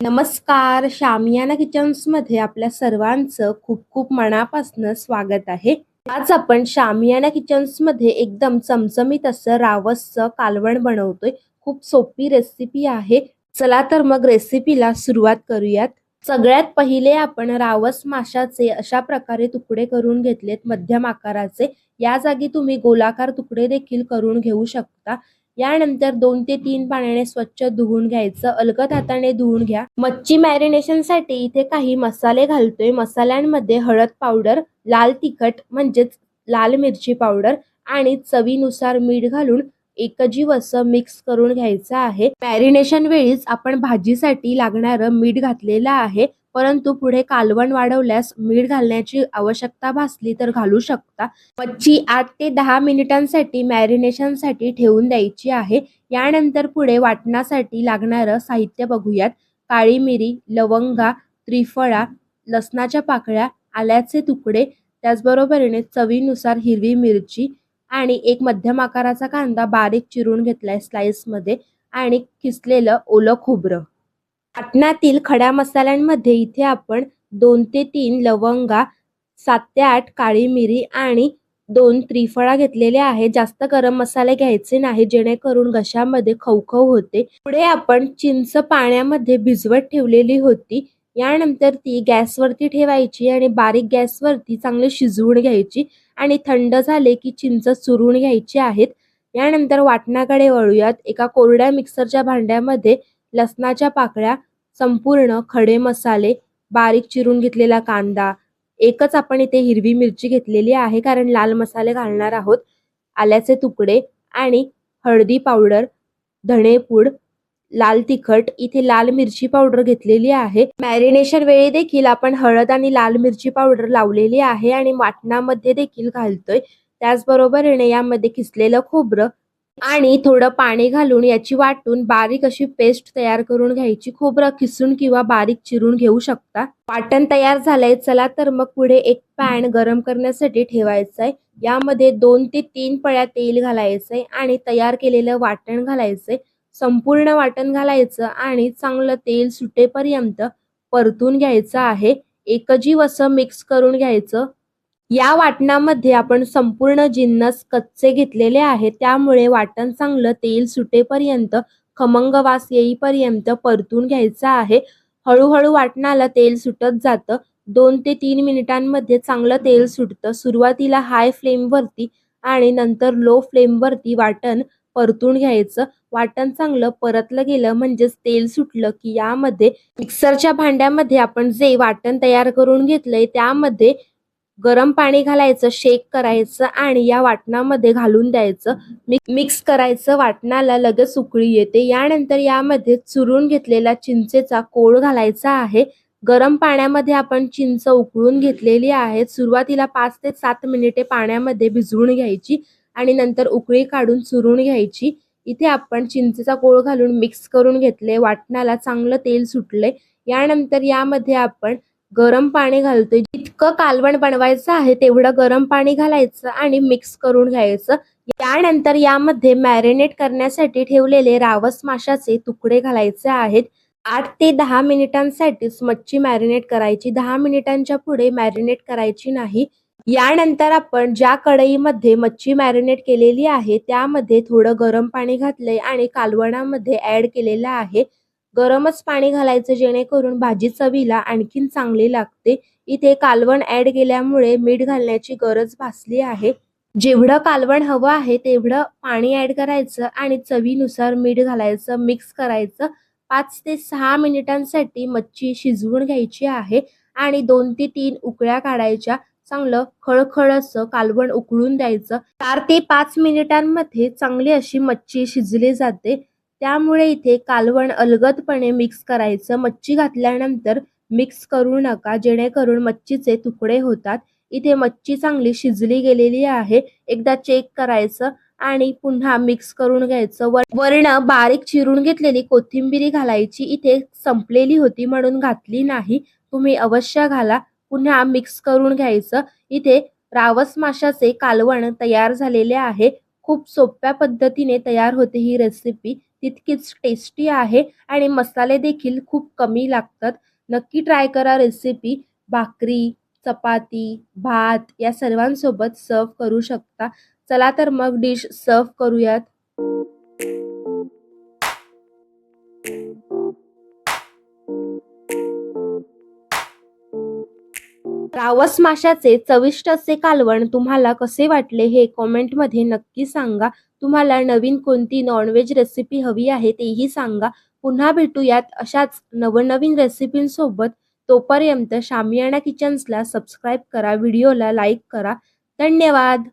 नमस्कार शामियाना किचन्समध्ये आपल्या सर्वांचं खूप खूप मनापासून स्वागत आहे. आज आपण शामियाना किचन्समध्ये एकदम चमचमीत असं रावसचं कालवण बनवतोय. खूप सोपी रेसिपी आहे. चला तर मग रेसिपीला सुरुवात करूयात. सगळ्यात पहिले आपण रावस माशाचे अशा प्रकारे तुकडे करून घेतलेत मध्यम आकाराचे. या जागी तुम्ही गोलाकार तुकडे देखील करून घेऊ शकता. यानंतर दोन ते तीन पाण्याने स्वच्छ धुवून घ्यायचं. अलगद हाताने धुवून घ्या. मच्छी मॅरिनेशनसाठी इथे काही मसाले घालतोय. मसाल्यांमध्ये हळद पावडर लाल तिखट म्हणजेच लाल मिरची पावडर आणि चवीनुसार मीठ घालून एकजीव असं मिक्स करून घ्यायचं आहे. मॅरिनेशन वेळीच आपण भाजीसाठी लागणारं मीठ घातलेलं आहे. परंतु पुढे कालवण वाढवल्यास मीठ घालण्याची आवश्यकता भासली तर घालू शकता. मच्छी आठ ते दहा मिनिटांसाठी मॅरिनेशनसाठी ठेवून द्यायची आहे. यानंतर पुढे वाटणासाठी लागणारं साहित्य बघूयात. काळी मिरी लवंगा त्रिफळा लसणाच्या पाकळ्या आल्याचे तुकडे त्याचबरोबरीने चवीनुसार हिरवी मिरची आणि एक मध्यम आकाराचा कांदा बारीक चिरून घेतलाय स्लाइसमध्ये आणि किसलेलं ओलं खोबरं. वाटणातील खड्या मसाल्यांमध्ये इथे आपण दोन ते तीन लवंगा सात ते आठ काळी मिरी आणि दोन त्रिफळा घेतलेले आहे जास्त गरम मसाले घ्यायचे नाही जेणेकरून घशामध्ये खवखव होते. पुढे आपण चिंच पाण्यामध्ये भिजवत ठेवलेली होती. यानंतर ती गॅसवरती ठेवायची आणि बारीक गॅसवरती चांगली शिजवून घ्यायची आणि थंड झाले की चिंच चुरून घ्यायची आहेत. यानंतर वाटणाकडे वळूयात. एका कोरड्या मिक्सरच्या भांड्यामध्ये लसणाच्या पाकळ्या संपूर्ण खडे मसाले बारीक चिरून घेतलेला कांदा. एकच आपण इथे हिरवी मिरची घेतलेली आहे कारण लाल मसाले घालणार आहोत. आल्याचे तुकडे आणि हळदी पावडर धणेपूड लाल तिखट इथे लाल मिरची पावडर घेतलेली आहे. मॅरिनेशन वेळी देखील आपण हळद आणि लाल मिरची पावडर लावलेली आहे आणि वाटणामध्ये देखील घालतोय. त्याचबरोबरीने यामध्ये किसलेलं खोबरं आणि थोडं पाणी घालून याची वाटून बारीक अशी पेस्ट तयार करून घ्यायची. खोबरं किसून किंवा बारीक चिरून घेऊ शकता. वाटण तयार झालंय. चला तर मग पुढे एक पॅन गरम करण्यासाठी ठेवायचं आहे यामध्ये दोन ते तीन पळ्या तेल घालायचंय आणि तयार केलेलं वाटण घालायचंय. संपूर्ण वाटण घालायचं आणि चांगलं तेल सुटेपर्यंत परतून घ्यायचं आहे. एकजीव असं मिक्स करून घ्यायचं. या वाटणामध्ये आपण संपूर्ण जिन्नस कच्चे घेतलेले आहे त्यामुळे वाटण चांगलं तेल सुटेपर्यंत खमंग वास येईपर्यंत परतून घ्यायचं आहे. हळूहळू वाटणाला तेल सुटत जातं. दोन ते तीन मिनिटांमध्ये चांगलं तेल सुटतं. सुरुवातीला हाय फ्लेमवरती आणि नंतर लो फ्लेमवरती वाटण परतून घ्यायचं. वाटण चांगलं परतलं गेलं म्हणजेच तेल सुटलं की यामध्ये मिक्सरच्या भांड्यामध्ये आपण जे वाटण तयार करून घेतलंय त्यामध्ये गरम पाणी घालायचं शेक करायचं आणि या वाटणामध्ये घालून द्यायचं. मिक्स करायचं वाटणाला लगेच उकळी येते. यानंतर यामध्ये चुरून घेतलेला चिंचेचा कोळ घालायचा आहे. गरम पाण्यामध्ये आपण चिंच उकळून घेतलेली आहे. सुरुवातीला पाच ते सात मिनिटे पाण्यामध्ये भिजवून घ्यायची आणि नंतर उकळी काढून चुरून घ्यायची. इथे आपण चिंचेचा कोळ घालून मिक्स करून घेतले. वाटणाला चांगलं तेल सुटले. यानंतर यामध्ये आपण गरम पाणी घालतोय. जितकं कालवण बनवायचं आहे तेवढं गरम पाणी घालायचं आणि मिक्स करून घ्यायचं. यानंतर यामध्ये मॅरिनेट करण्यासाठी ठेवलेले रावस माशाचे तुकडे घालायचे आहेत. आठ ते दहा मिनिटांसाठीच मच्छी मॅरिनेट करायची. दहा मिनिटांच्या पुढे मॅरिनेट करायची नाही. यानंतर आपण ज्या कढईमध्ये मच्छी मॅरिनेट केलेली आहे त्यामध्ये थोडं गरम पाणी घातलंय आणि कालवणामध्ये ऍड केलेलं आहे. गरमच पाणी घालायचं जेणेकरून भाजी चवीला आणखीन चांगली लागते. इथे कालवण ऍड केल्यामुळे मीठ घालण्याची गरज भासली आहे. जेवढं कालवण हवं आहे तेवढं पाणी ऍड करायचं आणि चवीनुसार मीठ घालायचं मिक्स करायचं. पाच ते सहा मिनिटांसाठी मच्छी शिजवून घ्यायची आहे आणि दोन ते तीन उकळ्या काढायच्या. चांगलं खळखळ असं कालवण उकळून द्यायचं. चार ते पाच मिनिटांमध्ये चांगली अशी मच्छी शिजली जाते. त्यामुळे इथे कालवण अलगदपणे मिक्स करायचं. मच्छी घातल्यानंतर मिक्स करू नका जेणेकरून मच्छीचे तुकडे होतात. इथे मच्छी चांगली शिजली गेलेली आहे. एकदा चेक करायचं आणि पुन्हा मिक्स करून घ्यायचं. वर्ण बारीक चिरून घेतलेली कोथिंबिरी घालायची. इथे संपलेली होती म्हणून घातली नाही. तुम्ही अवश्य घाला. पुन्हा मिक्स करून घ्यायचं. इथे रावस माशाचे कालवण तयार झालेले आहे. खूप सोप्या पद्धतीने तयार होते ही रेसिपी तितकीच टेस्टी आहे आणि मसाले देखील खूप कमी लागतात. नक्की ट्राय करा रेसिपी भाकरी चपाती भात या सर्वांसोबत सर्व करू शकता. चला तर मग डिश सर्व करूयात. रावस माशाचे चविष्ट असे कालवण तुम्हाला कसे वाटले हे कॉमेंटमध्ये नक्की सांगा. तुम्हाला नवीन कोणती नॉनव्हेज रेसिपी हवी आहे तेही सांगा. पुन्हा भेटूयात अशाच नवनवीन रेसिपींसोबत तोपर्यंत शामियाना किचन्सला सबस्क्राईब करा व्हिडिओला लाईक करा. धन्यवाद!